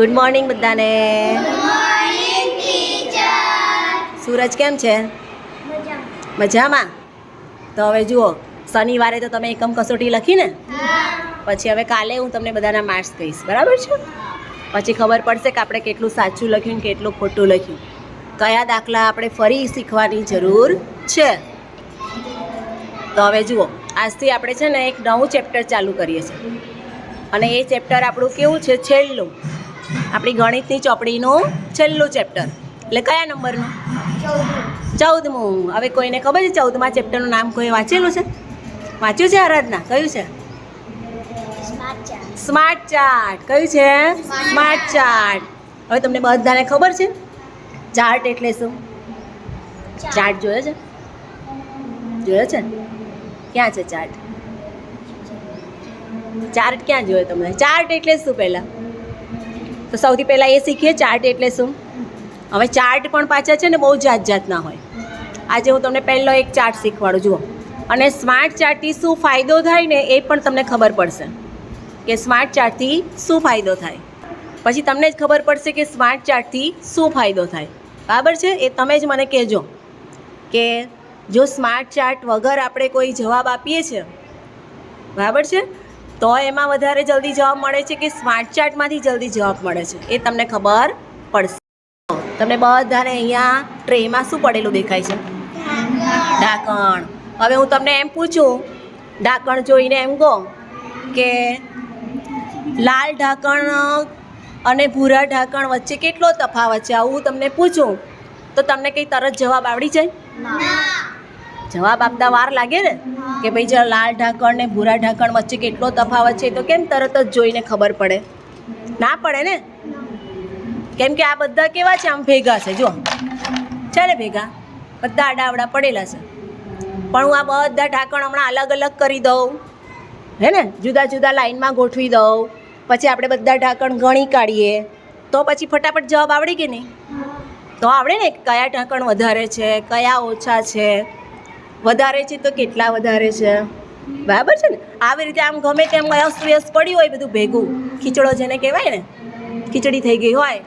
Good morning બધાને. સૂરજ કેમ છે? મજામાં. તો હવે જુઓ શનિવારે તો તમે એકમ કસોટી લખી ને? પછી હવે કાલે હું તમને બધાના માર્ક્સ કહીશ. બરાબર છે? પછી ખબર પડશે કે આપણે કેટલું સાચું લખ્યું ને કેટલું ખોટું લખ્યું. કયા દાખલા આપણે ફરી શીખવાની જરૂર છે? તો હવે જુઓ આજથી આપણે છે ને એક નવું ચેપ્ટર ચાલુ કરીએ છીએ. અને એ ચેપ્ટર આપણું કેવું છે? છેલ્લું. આપણી ગણિતની ચોપડીનું છેલ્લું ચેપ્ટર. એટલે કયા નંબરનું? ચૌદમું. હવે કોઈને ખબર છે ચૌદમા ચેપ્ટરનું નામ કોઈ વાંચેલું છે? વાંચ્યું છે આરાધના? કયું છે? Smart chart. કયું છે? Smart chart. હવે તમને બધાને ખબર છે? ચાર્ટ એટલે શું? ચાર્ટ. જોયો છે? જોયો છે? ક્યાં છે ચાર્ટ? ચાર્ટ ક્યાં જોયો તમને? ચાર્ટ એટલે શું પહેલાં? તો સૌથી પહેલાં એ શીખીએ ચાર્ટ એટલે શું? હવે ચાર્ટ પણ પાછા છે ને બહુ જાત જાતના હોય. આજે હું તમને પહેલો એક ચાર્ટ શીખવાડું, જુઓ. અને સ્માર્ટ ચાર્ટથી શું ફાયદો થાય ને એ પણ તમને ખબર પડશે કે સ્માર્ટ ચાર્ટથી શું ફાયદો થાય. પછી તમને જ ખબર પડશે કે સ્માર્ટ ચાર્ટથી શું ફાયદો થાય. બરાબર છે? એ તમે જ મને કહેજો કે જો સ્માર્ટ ચાર્ટ વગર આપણે કોઈ જવાબ આપીએ છીએ, બરાબર છે? તો એમાં વધારે જલ્દી જવાબ મળે છે કે સ્માર્ટ ચાર્ટમાંથી જલ્દી જવાબ મળે છે. એ તમને ખબર પડશે. તમને બધાને અહીંયા ટ્રેમાં શું પડેલું દેખાય છે? ઢાંકણ. હવે હું તમને એમ પૂછું, ઢાંકણ જોઈને એમ કહો કે લાલ ઢાંકણ અને ભૂરા ઢાંકણ વચ્ચે કેટલો તફાવત છે? આવું તમને પૂછું, તો તમને કંઈ તરત જવાબ આવડી જાય? જવાબ આપતા વાર લાગે ને? કે ભાઈ જો લાલ ઢાંકણ ને ભૂરા ઢાંકણ વચ્ચે કેટલો તફાવત છે તો કેમ તરત જ જોઈને ખબર પડે? ના પડે ને? કેમ કે આ બધા કેવા છે? આમ ભેગા છે, જો. છે ને ભેગા? બધા આડાવડા પડેલા છે. પણ હું આ બધા ઢાંકણ હમણાં અલગ અલગ કરી દઉં. હે ને? જુદા જુદા લાઈનમાં ગોઠવી દઉં. પછી આપણે બધા ઢાંકણ ગણી કાઢીએ. તો પછી ફટાફટ જવાબ આવડે કે નહીં? તો આવડે ને કયા ઢાંકણ વધારે છે, કયા ઓછા છે? વધારે છે તો કેટલા વધારે છે? બરાબર છે ને? આવી રીતે આમ ગમે તેમ અસ્ત વ્યસ્ત પડ્યું હોય બધું ભેગું. ખીચડો જેને કહેવાય ને, ખીચડી થઈ ગઈ હોય,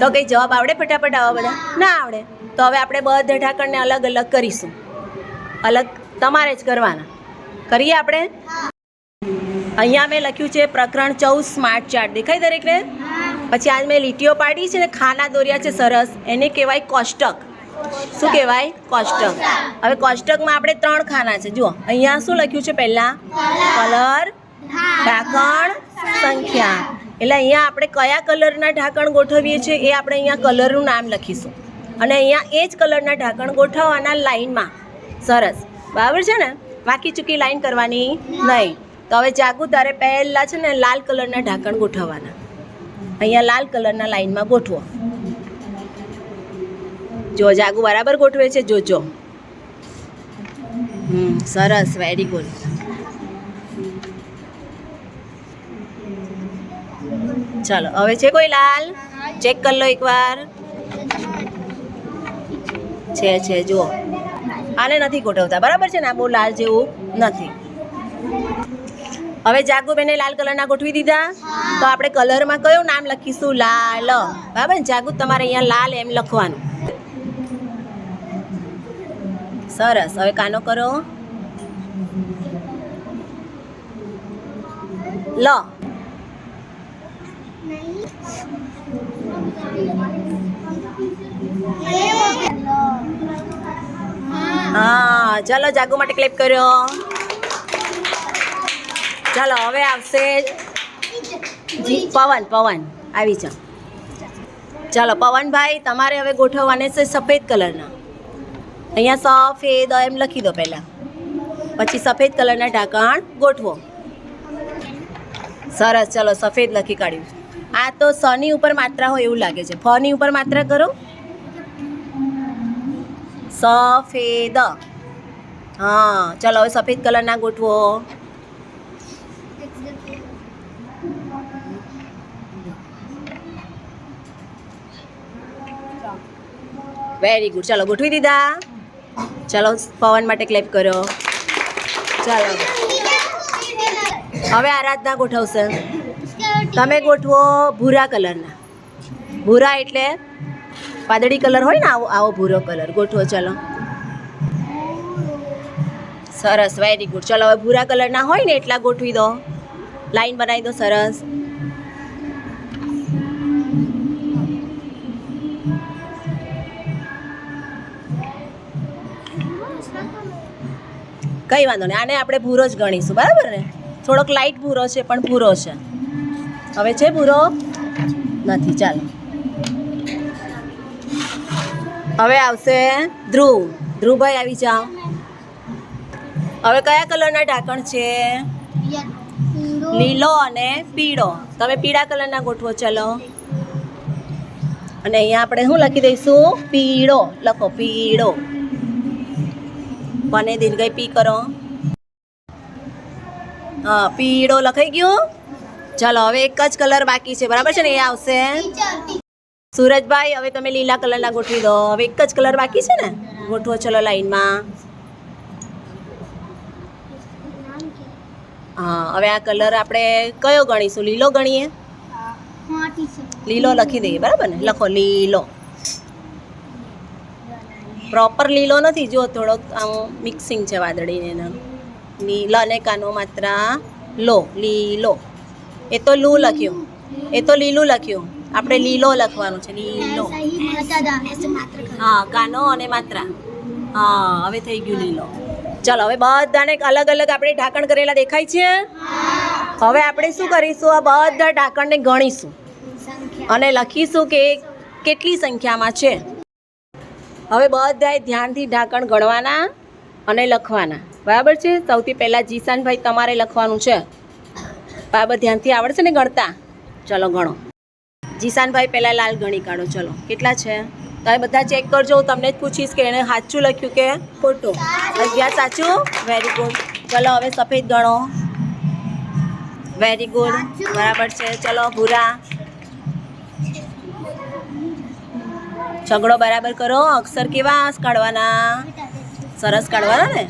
તો કંઈ જવાબ આવડે ફટાફટ આવા બધા? ના આવડે. તો હવે આપણે બધા ઢાંકણને અલગ અલગ કરીશું. અલગ તમારે જ કરવાના. કરીએ આપણે? અહીંયા મેં લખ્યું છે પ્રકરણ ચૌદ સ્માર્ટ ચાર્ટ. દેખાય દરેકને? પછી આજ મેં લીટીઓ પાડી છે ને, ખાના દોર્યા છે સરસ. એને કહેવાય કોષ્ટક. શું કહેવાય? કોષ્ટક. હવે કોષ્ટકમાં આપણે ત્રણ ખાના છે. જુઓ, અહીંયા શું લખ્યું છે પહેલાં? કલર, ઢાંકણ, સંખ્યા. એટલે અહીંયા આપણે કયા કલરના ઢાંકણ ગોઠવીએ છીએ એ આપણે અહીંયા કલરનું નામ લખીશું. અને અહીંયા એ જ કલરના ઢાંકણ ગોઠવવાના લાઈનમાં સરસ. બરાબર છે ને? વાકી ચૂકી લાઈન કરવાની નહીં. તો હવે જાગુ, તારે પહેલાં છે ને લાલ કલરના ઢાંકણ ગોઠવવાના. અહીંયા લાલ કલરના લાઈનમાં ગોઠવો. જો જાગુ બરાબર ગોઠવે છે, જોજો. હમ, સરસ વેરી ગુડ ચાલો, હવે છે કોઈ લાલ? ચેક કરી લો એકવાર. છે છે, જુઓ. આને નથી ગોઠવતા, બરાબર છે ને? આ બહુ લાલ જેવું નથી. હવે જાગુબેને લાલ કલરના ગોઠવી દીધા. તો આપણે કલરમાં કયું નામ લખીશું? લાલ. બરાબર જાગુ તમારે અહીંયા લાલ એમ લખવાનું. સરસ. હવે કાનો કરો. લ. હા, ચાલો જાગુ માટે ક્લિપ કર્યો. ચાલો, હવે આવશે પવન પવન. આવી જાઓ. ચાલો, પવનભાઈ, તમારે હવે ગોઠવવાને છે સફેદ કલરના. અહીંયા સફેદ એમ લખી દો પહેલાં. પછી સફેદ કલરના ઢાંકણ ગોઠવો. સરસ, ચલો, સફેદ લખી કાઢ્યું. આ તો સની ઉપર માત્રા હોય એવું લાગે છે. ફની ઉપર માત્રા કરો. સફેદ. હા, ચલો, હવે સફેદ કલરના ગોઠવો. વેરી ગુડ ચાલો, ગોઠવી દીધા. ચાલો પવન માટે ક્લેપ કર્યો ચાલો. હવે આરાધના ગોઠવશે. તમે ગોઠવો ભૂરા કલરના. ભૂરા એટલે વાદળી કલર હોય ને આવો આવો ભૂરો કલર. ગોઠવો, ચલો. સરસ વેરી ગુડ ચલો, હવે ભૂરા કલરના હોય ને એટલા ગોઠવી દો. લાઈન બનાવી દો સરસ. કઈ વાંધો નહીં. આને આપણે ભૂરો જ ગણીશું, બરાબર ને? થોડોક લાઇટ ભૂરો છે, પણ ભૂરો છે. હવે છે ભૂરો? નથી, ચાલો. હવે આવશે ધ્રુવ. ધ્રુવભાઈ આવી જાઓ. હવે કયા કલરના ઢાંકણ છે? લીલો અને પીળો. તમે પીળા કલરના ગોઠવો, ચલો. અને અહીંયા આપણે શું લખી દઈશું? પીળો. લખો, પીળો. બને દીર્ઘઈ પી કરો. હા પીળો લખાઈ ગયો. ચાલો હવે એક જ કલર બાકી છે. બરાબર છે ને? એ આવશે. સુરજભાઈ હવે તમે લીલા કલરના ગોઠવી દો. હવે એક જ કલર બાકી છે ને? ગોઠવો ચલો લાઈનમાં. હા હવે આ કલર આપણે કયો ગણીશું? લીલો ગણીએ? લીલો લખી દઈએ. બરાબર ને? લખો લીલો. પ્રોપર લીલો નથી જો થોડોક આમ મિક્સિંગ છે વાદળીને એના. લીલા અને કાનો માત્ર લો લીલો. એ તો લુ લખ્યું. એ તો લીલું લખ્યું. આપણે લીલો લખવાનું છે લીલો. હા કાનો અને માત્રા. હા હવે થઈ ગયું લીલો. ચાલો હવે બધાને અલગ અલગ આપણે ઢાંકણ કરેલા દેખાય છે? હવે આપણે શું કરીશું? આ બધા ઢાંકણને ગણીશું. અને લખીશું કે કેટલી સંખ્યામાં છે? હવે બધાએ ધ્યાનથી ઢાંકણ ગણવાના અને લખવાના. બરાબર છે? સૌથી પહેલાં જીશાનભાઈ તમારે લખવાનું છે. બરાબર ધ્યાનથી આવડશે ને ગણતા? ચલો ગણો. જીશાનભાઈ પહેલાં લાલ ગણી કાઢો. ચલો. કેટલા છે? તમે બધા ચેક કરજો. હું તમને જ પૂછીશ કે એણે સાચું લખ્યું કે ખોટું. અગિયાર સાચું? વેરી ગુડ ચલો, હવે સફેદ ગણો. વેરી ગુડ બરાબર છે. ચલો, ભૂરા. છગડો બરાબર કરો, અક્ષર કેવા કાઢવાના? સરસ કાઢવાના ને?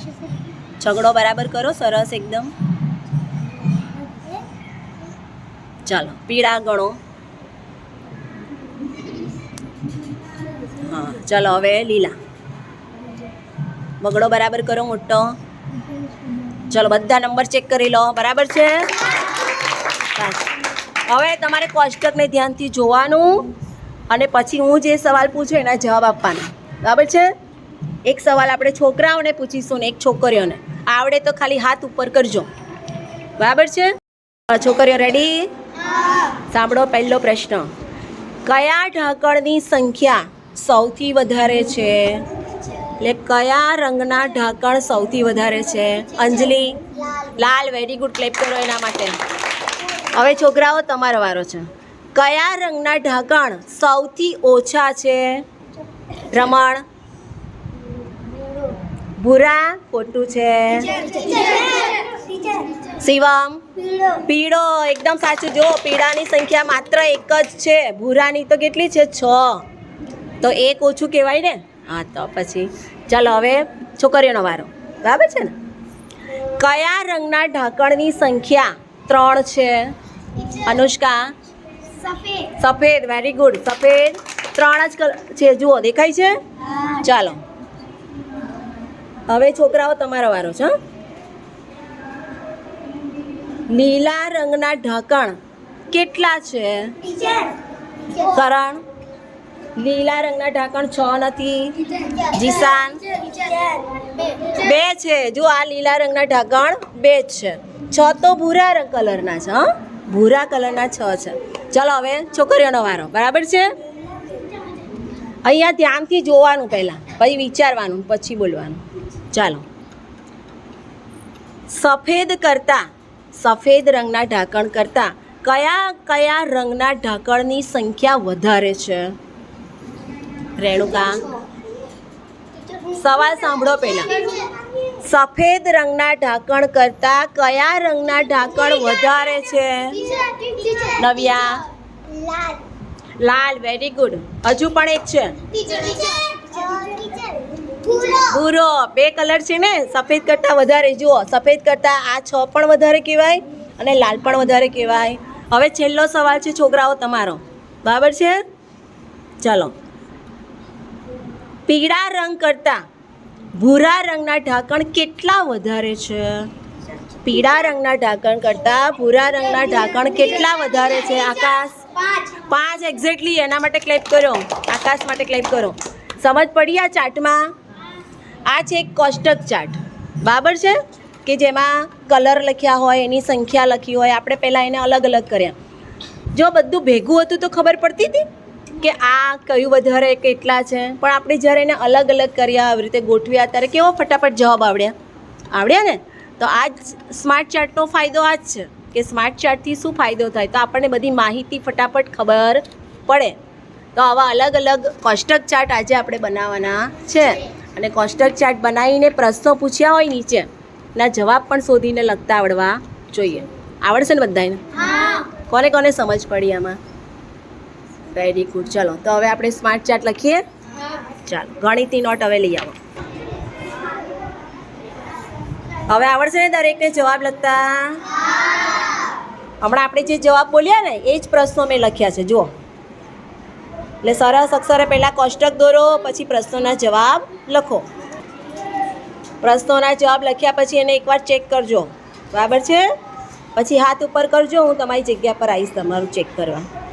છગડો બરાબર કરો, સરસ એકદમ. ચાલો, પીળા ગણો. હા, ચાલો, હવે લીલા. બગડો બરાબર કરો મોટો. ચલો, બધા નંબર ચેક કરી લો, બરાબર છે? હવે તમારે કોષ્ટકને ધ્યાનથી જોવાનું. અને પછી હું જે સવાલ પૂછું એના જવાબ આપવાના. બરાબર છે? એક સવાલ આપણે છોકરાઓને પૂછીશું ને એક છોકરીઓને. આવડે તો ખાલી હાથ ઉપર કરજો. બરાબર છે? છોકરીઓ રેડી સાંભળો પહેલો પ્રશ્ન. કયા ઢાંકણની સંખ્યા સૌથી વધારે છે? એટલે કયા રંગના ઢાંકણ સૌથી વધારે છે? અંજલિ, લાલ વેરી ગુડ ક્લેપ કરો એના માટે. હવે છોકરાઓ તમારો વારો છે. કયા રંગના ઢાંકણ સૌથી ઓછા છે? રમણ. ભૂરા. ખોટું છે. શિવમ. પીળો. એકદમ સાચું. જો, પીળાની સંખ્યા માત્ર એક જ છે. ભૂરાની તો કેટલી છે? છ. તો એક ઓછું કહેવાય ને? હા, તો પછી. ચાલો, હવે છોકરીઓનો વારો. બરાબર છે ને? કયા રંગના ઢાંકણની સંખ્યા ત્રણ છે? અનુષ્કા. સફેદ. વેરી ગુડ સફેદ. ત્રણ જ કલર છે જુઓ દેખાય છે? ચાલો. હવે છોકરાઓ તમારો વારો છે? લીલા રંગના ઢાંકણ કેટલા છે? કરણ. લીલા રંગના ઢાંકણ છ નથી. જીસાન બે છે. જો આ લીલા રંગના ઢાંકણ બે જ છે. છ તો ભૂરા રંગ કલરના છે હા. ભૂરા કલરના છ છે. ચલો હવે છોકરીઓનો વારો. બરાબર છે? અહીંયા ધ્યાનથી જોવાનું પહેલાં, પછી વિચારવાનું, પછી બોલવાનું. ચાલો. સફેદ કરતાં, સફેદ રંગના ઢાંકણ કરતાં, કયા કયા રંગના ઢાંકણની સંખ્યા વધારે છે? રેણુકા. સવાલ સાંભળો પહેલા. સફેદ રંગના ઢાંકણ કરતાં કયા રંગના ઢાંકણ વધારે છે? નવ્યા? લાલ. વેરી ગુડ હજુ પણ એક છે? ભૂરો. બે કલર છે ને? સફેદ કરતાં વધારે. જુઓ સફેદ કરતાં આ છ પણ વધારે કહેવાય અને લાલ પણ વધારે કહેવાય. હવે છેલ્લો સવાલ છે છોકરાઓ તમારો. બરાબર છે? ચાલો. પીળા રંગ કરતાં ભૂરા રંગના ઢાંકણ કેટલા વધારે છે? પીળા રંગના ઢાંકણ કરતાં ભૂરા રંગના ઢાંકણ કેટલા વધારે છે? આકાશ? પાંચ. એક્ઝેક્ટલી એના માટે ક્લેપ કરો. આકાશ માટે ક્લેપ કરો. સમજ પડી આ ચાર્ટમાં? આ છે એક કોષ્ટક ચાર્ટ. બરાબર છે? કે જેમાં કલર લખ્યા હોય એની સંખ્યા લખી હોય. આપણે પહેલાં એને અલગ અલગ કર્યા. જો બધું ભેગું હતું તો ખબર પડતી હતી? કે આ કયું વધારે કેટલા છે? પણ આપણે જ્યારે એને અલગ અલગ કર્યા આવી રીતે ગોઠવ્યા ત્યારે કેવો ફટાફટ જવાબ આવડ્યા? આવડ્યા ને? તો આ જ સ્માર્ટ ચાર્ટનો ફાયદો આ જ છે કે સ્માર્ટ ચાર્ટથી શું ફાયદો થાય? તો આપણને બધી માહિતી ફટાફટ ખબર પડે. તો આવા અલગ અલગ કોષ્ટક ચાર્ટ આજે આપણે બનાવવાના છે. અને કોષ્ટક ચાર્ટ બનાવીને પ્રશ્નો પૂછ્યા હોય નીચે ના જવાબ પણ શોધીને લખતા આવડવા જોઈએ. આવડશે ને બધાને કોને કોને સમજ પડી આમાં? વેરી ગુડ ચલો, તો હવે આપણે સ્માર્ટ ચાર્ટ લખીએ. ચાલો, ગણિતની નોટ હવે લઈ આવો. હવે આવડશે ને દરેકને જવાબ લખતા? હમણાં આપણે જે જવાબ બોલ્યા ને, એ જ પ્રશ્નો મેં લખ્યા છે, જુઓ. એટલે સરસ અક્ષરે પહેલાં કોષ્ટક દોરો, પછી પ્રશ્નોના જવાબ લખો. પ્રશ્નોના જવાબ લખ્યા પછી એને એકવાર ચેક કરજો. બરાબર છે? પછી હાથ ઉપર કરજો, હું તમારી જગ્યા પર આવીશ તમારું ચેક કરવા.